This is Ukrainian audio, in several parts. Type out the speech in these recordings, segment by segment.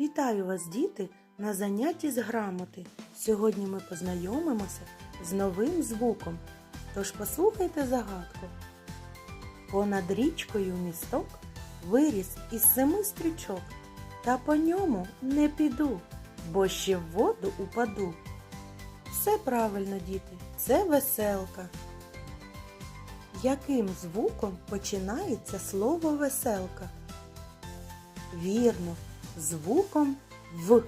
Вітаю вас, діти, на занятті з грамоти. Сьогодні ми познайомимося з новим звуком. Тож послухайте загадку. Понад річкою місток виріс із семи стрічок, та по ньому не піду, бо ще в воду упаду. Все правильно, діти, це веселка. Яким звуком починається слово веселка? Вірно, звуком В.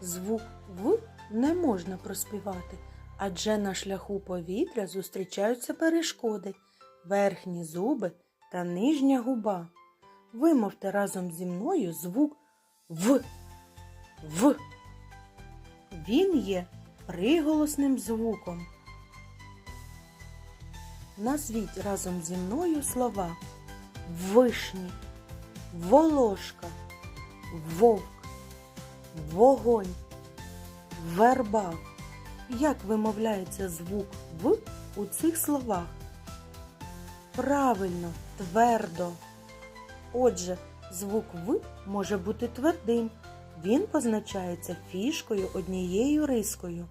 Звук В не можна проспівати, адже на шляху повітря зустрічаються перешкоди, верхні зуби та нижня губа. Вимовте разом зі мною звук В. В. Він є приголосним звуком. Назвіть разом зі мною слова вишні, волошка, вовк, вогонь, верба. Як вимовляється звук В у цих словах? Правильно, твердо. Отже, звук В може бути твердим. Він позначається фішкою однією рискою.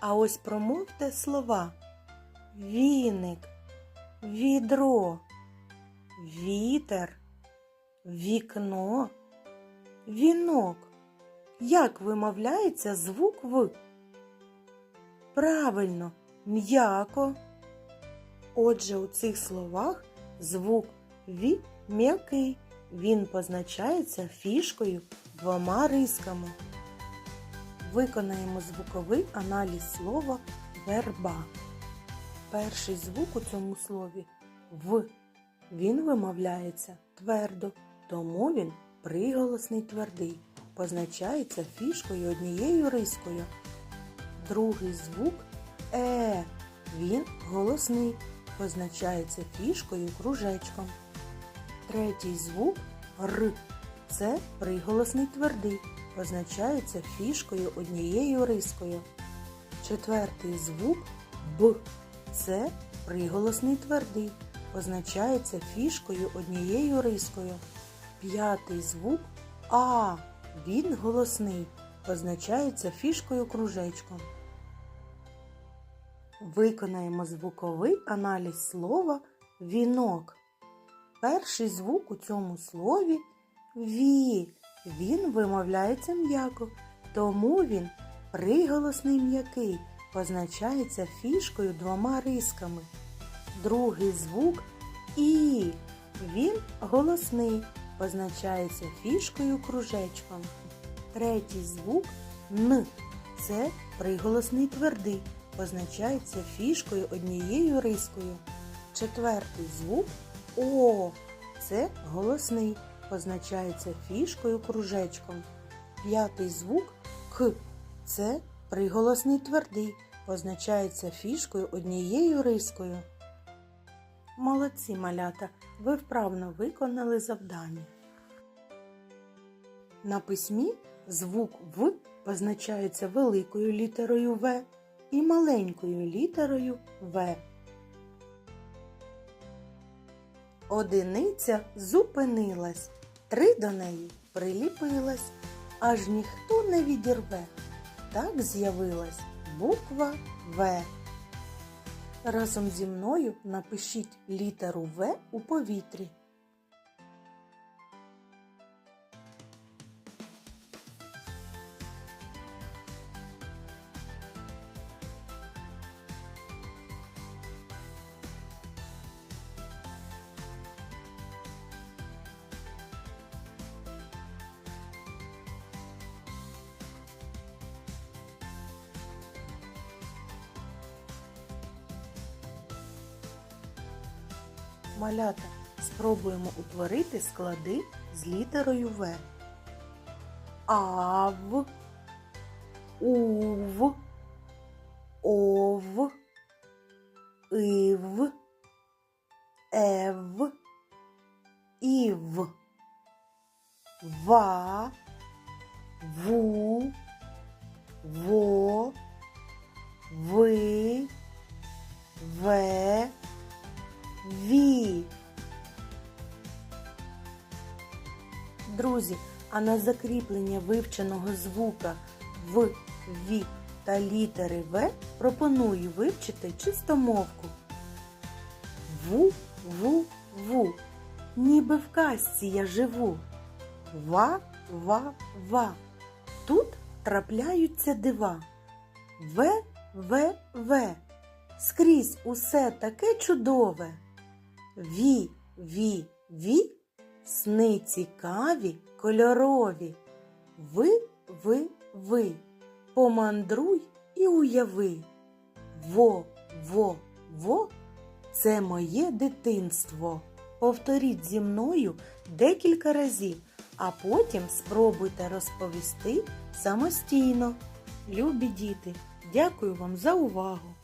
А ось промовте слова віник, відро, вітер, вікно, вінок. Як вимовляється звук В? Правильно, м'яко. Отже, у цих словах звук Ві м'який. Він позначається фішкою двома рисками. Виконаємо звуковий аналіз слова верба. Перший звук у цьому слові В. Він вимовляється твердо, тому він приголосний твердий, позначається фішкою однією рискою. Другий звук Е. Він голосний, позначається фішкою кружечком. Третій звук Р. Це приголосний твердий, позначається фішкою однією рискою. Четвертий звук Б. Це приголосний твердий, позначається фішкою однією рискою. П'ятий звук А. Він голосний, позначається фішкою кружечком. Виконаємо звуковий аналіз слова вінок. Перший звук у цьому слові ві. Він вимовляється м'яко, тому він приголосний м'який, позначається фішкою двома рисками. Другий звук І. Він голосний, позначається фішкою кружечком. Третій звук Н. Це приголосний твердий, позначається фішкою однією рискою. Четвертий звук О. Це голосний, позначається фішкою кружечком. П'ятий звук К. Це приголосний твердий, позначається фішкою однією рискою. Молодці малята, ви вправно виконали завдання. На письмі звук В позначається великою літерою В і маленькою літерою В. Одиниця зупинилась, три до неї приліпилась, аж ніхто не відірве. Так з'явилась буква В. Разом зі мною напишіть літеру В у повітрі. Малята, спробуємо утворити склади з літерою В. Ав, Ув, Ов, Ив, Ев, Ів, Ва, Ву, Во, Друзі, а на закріплення вивченого звука в, ві та літери В пропоную вивчити чистомовку. Ву, ву, ву, ніби в казці я живу. Ва, ва, ва. Тут трапляються дива. В, В, В. Скрізь усе таке чудове. Ві, ві, ві, сни цікаві, кольорові. Ви, ви, ви, помандруй і уяви. Во, во, во, це моє дитинство. Повторіть зі мною декілька разів, а потім спробуйте розповісти самостійно. Любі діти, дякую вам за увагу!